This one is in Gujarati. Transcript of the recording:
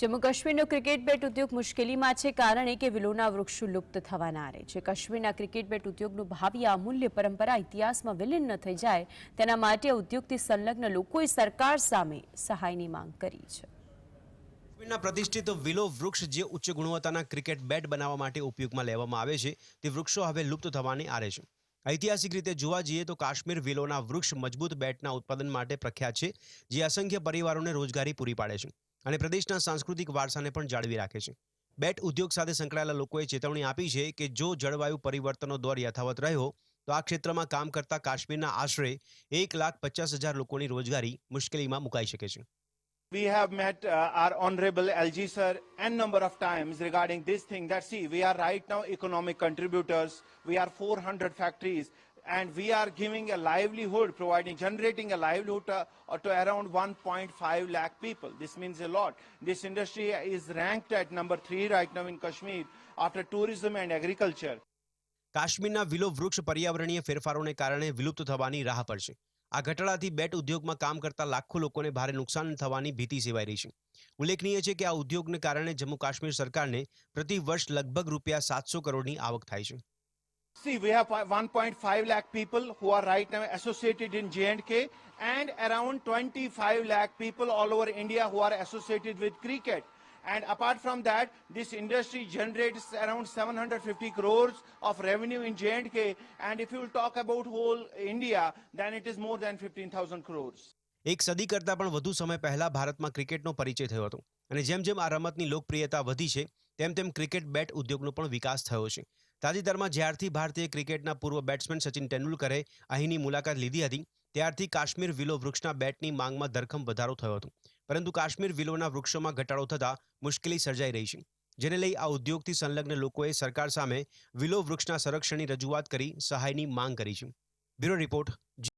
જમ્મુ કાશ્મીરનો ક્રિકેટ બેટ ઉદ્યોગ મુશ્કેલીમાં છે. કારણ કે વિલોના વૃક્ષો લુપ્ત થવાના આરે છે. કાશ્મીરના ક્રિકેટ બેટ ઉદ્યોગનું ભાવિ અમૂલ્ય પરંપરા ઇતિહાસમાં વિલીન ન થઈ જાય. તેના માટે ઉદ્યોગથી સંલગ્ન લોકોએ સરકાર સામે સહાયની માંગ કરી છે. કાશ્મીરના પ્રતિષ્ઠિત વિલો વૃક્ષ જે ઉચ્ચ ગુણવત્તાના ક્રિકેટ બેટ બનાવવા માટે ઉપયોગમાં લેવામાં આવે છે, તે વૃક્ષો હવે લુપ્ત થવાની આરે છે. ઐતિહાસિક રીતે જોવા જઈએ તો કાશ્મીર વિલોના વૃક્ષ મજબૂત બેટના ઉત્પાદન માટે પ્રખ્યાત છે, જે અસંખ્ય પરિવારોને રોજગારી પૂરી પાડે છે. અને પ્રદેશના સાંસ્કૃતિક વારસાને પણ જાળવી રાખે છે. બેટ ઉદ્યોગ સાથે સંકળાયેલા લોકોએ ચેતવણી આપી છે કે જો જળવાયુ પરિવર્તનનો દોર યથાવત રહ્યો તો આ ક્ષેત્રમાં કામ કરતા કાશ્મીરના આશરે એક લાખ પચાસ હજાર લોકોની રોજગારી મુશ્કેલીમાં મુકાઈ શકે છે. We have met uh, our Honorable LG sir n number of times regarding this thing that see, we are right now economic contributors, we are 400 factories. And we are giving a livelihood, providing, generating a livelihood to, uh, to around 1.5 lakh people. This means a lot. This industry is ranked at number three right now in Kashmir after tourism and agriculture. કાશ્મીરના વિલો વૃક્ષ પર્યાવરણીય ફેરફારોને કારણે વિલુપ્ત થવાની રાહ પર છે આ ઘટાડાથી બેટ ઉદ્યોગમાં કામ કરતા લાખો લોકોને ભારે નુકસાન થવાની ભીતિ સેવાઈ રહી છે ઉલ્લેખનીય છે કે આ ઉદ્યોગને કારણે જમ્મુ કાશ્મીર સરકારને પ્રતિ વર્ષ લગભગ રૂપિયા સાતસો કરોડની આવક થાય છે See, we have 1.5 lakh people who are right now associated in J&K and around 25 lakh people all over India who are associated with cricket. And apart from that, this industry generates around 750 crores of revenue in J&K. And if you talk about whole India, then it is more than 15,000 crores. એક સદી કરતાં પણ વધુ સમય પહેલા ભારતમાં ક્રિકેટનો પરિચય થયો હતો અને જેમ જેમ આ રમતની લોકપ્રિયતા વધી છે તેમ તેમ ક્રિકેટ બેટ ઉદ્યોગનો પણ વિકાસ થયો છે તાજેતરમાં જ્યારથી ભારતીય ક્રિકેટના પૂર્વ બેટ્સમેન સચિન તેંડુલકરે અહીંની મુલાકાત લીધી હતી, ત્યારથી કાશ્મીર વિલો વૃક્ષના બેટની માંગમાં ધરખમ વધારો થયો હતો. પરંતુ કાશ્મીર વિલોના વૃક્ષોમાં ઘટાડો થતાં મુશ્કેલી સર્જાઈ રહી છે. જેને લઈ આ ઉદ્યોગથી સંલગ્ન લોકોએ સરકાર સામે વિલો વૃક્ષના સંરક્ષણની રજૂઆત કરી સહાયની માંગ કરી છે. Bureau report